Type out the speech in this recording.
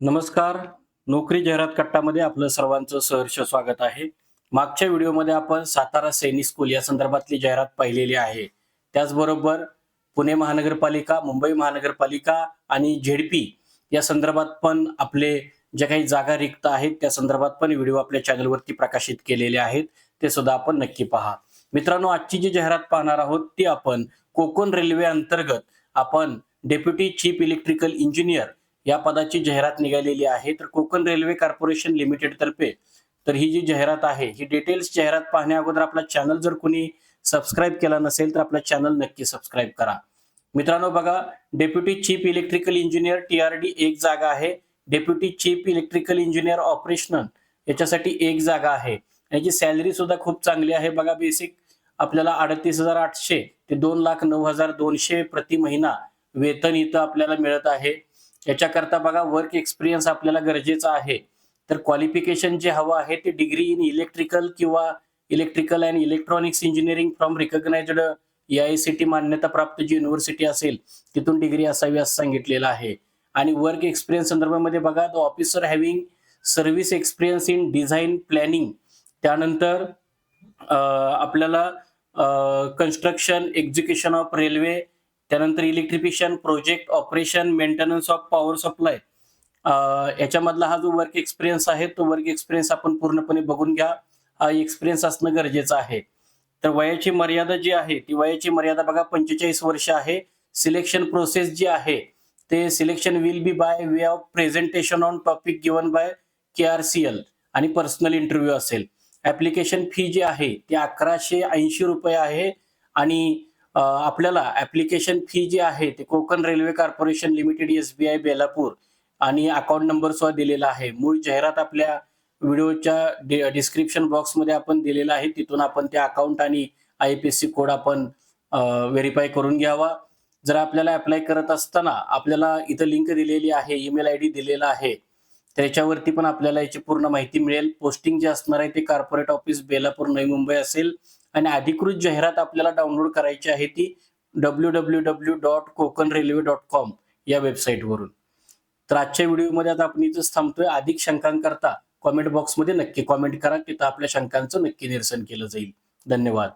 नमस्कार. नोकरी जाहिरात कट्टामध्ये आपलं सर्वांचं सहर्ष स्वागत आहे. मागच्या व्हिडिओमध्ये आपण सातारा सैनिक स्कूल या संदर्भातली जाहिरात पाहिलेली आहे. त्याचबरोबर पुणे महानगरपालिका मुंबई महानगरपालिका आणि झेडपी या संदर्भात पण आपले ज्या काही जागा रिक्त आहेत त्या संदर्भात पण व्हिडिओ आपल्या चॅनलवरती प्रकाशित केलेले आहेत. ते सुद्धा आपण नक्की पहा. मित्रांनो आजची जी जाहिरात पाहणार आहोत ती आपण कोकण रेल्वे अंतर्गत आपण डेप्युटी चीफ इलेक्ट्रिकल इंजिनियर या पदाची जाहिरात निघालेली आहे. तर कोकण रेल्वे कॉर्पोरेशन लिमिटेड तर्फे तर ही जी जाहिरात आहे ही डिटेल्स जाहिरात पाहण्या अगोदर आपला चॅनल जर कोणी सबस्क्राईब केला नसेल तर आपला चॅनल नक्की सबस्क्राईब करा. मित्रांनो बघा deputy chief electrical engineer T R D एक जागा आहे. Deputy chief electrical engineer operational याच्यासाठी एक जागा आहे. याची सॅलरी सुद्धा खूप चांगली आहे. बघा बेसिक आपल्याला अडतीस हजार आठशे ते दोन लाख नऊ हजार दोनशे प्रति महिना वेतन इथं आपल्याला मिळत आहे. याच्याकरता बघा वर्क एक्सपिरियन्स आपल्याला गरजेचा आहे. तर क्वालिफिकेशन जे हवं आहे ते डिग्री इन इलेक्ट्रिकल किंवा electrical and electronics engineering from recognised A I C T मान्यताप्राप्त जी युनिव्हर्सिटी असेल तिथून डिग्री असावी असं सांगितलेलं आहे. आणि वर्क एक्सपिरियन्स संदर्भामध्ये बघा the officer having service experience in design planning त्यानंतर आपल्याला कन्स्ट्रक्शन एक्झिक्युशन ऑफ रेल्वे त्यानंतर electrification project operation maintenance of power supply याच्यामधला हा जो वर्क एक्सपिरियन्स आहे तो वर्क एक्सपिरियन्स आपण पूर्णपणे बघून घ्या. हा एक्सपिरियन्स असणं गरजेचं आहे. तर वयाची मर्यादा जी आहे ती वयाची मर्यादा बघा पंचेचाळीस वर्ष आहे. सिलेक्शन प्रोसेस जी आहे ते selection will be by way of presentation on topic given by K R C L आणि पर्सनल इंटरव्ह्यू असेल. ऍप्लिकेशन फी जी आहे ती अकराशे ऐंशी रुपये आहे आणि आपल्याला ऍप्लिकेशन फी जी आहे ते Konkan railway corporation limited S B I Belapur आणि अकाउंट नंबर सुद्धा दिलेला आहे. मूळ जाहिरात आपल्या व्हिडिओच्या डिस्क्रिप्शन बॉक्समध्ये आपण दिलेला आहे. तिथून आपण ते अकाउंट आणि I F S C code आपण व्हेरीफाय करून घ्यावा. जर आपल्याला अप्लाय करत असताना आपल्याला इथं लिंक दिलेली आहे ईमेल आय डी दिलेला आहे त्याच्यावरती पण आपल्याला याची पूर्ण माहिती मिळेल. पोस्टिंग जे असणार आहे ते कॉर्पोरेट ऑफिस बेलापूर नवी मुंबई असेल. आणि अधिकृत जाहिरात आपल्याला डाउनलोड करायची आहे ती W W W dot Konkan railway dot com या वेबसाईटवरून तर आजच्या व्हिडिओमध्ये आता आपण इथंच थांबतोय. अधिक शंकांकरता कॉमेंट बॉक्समध्ये नक्की कॉमेंट करा. तिथं आपल्या शंकांचं नक्की निरसन केलं जाईल. धन्यवाद.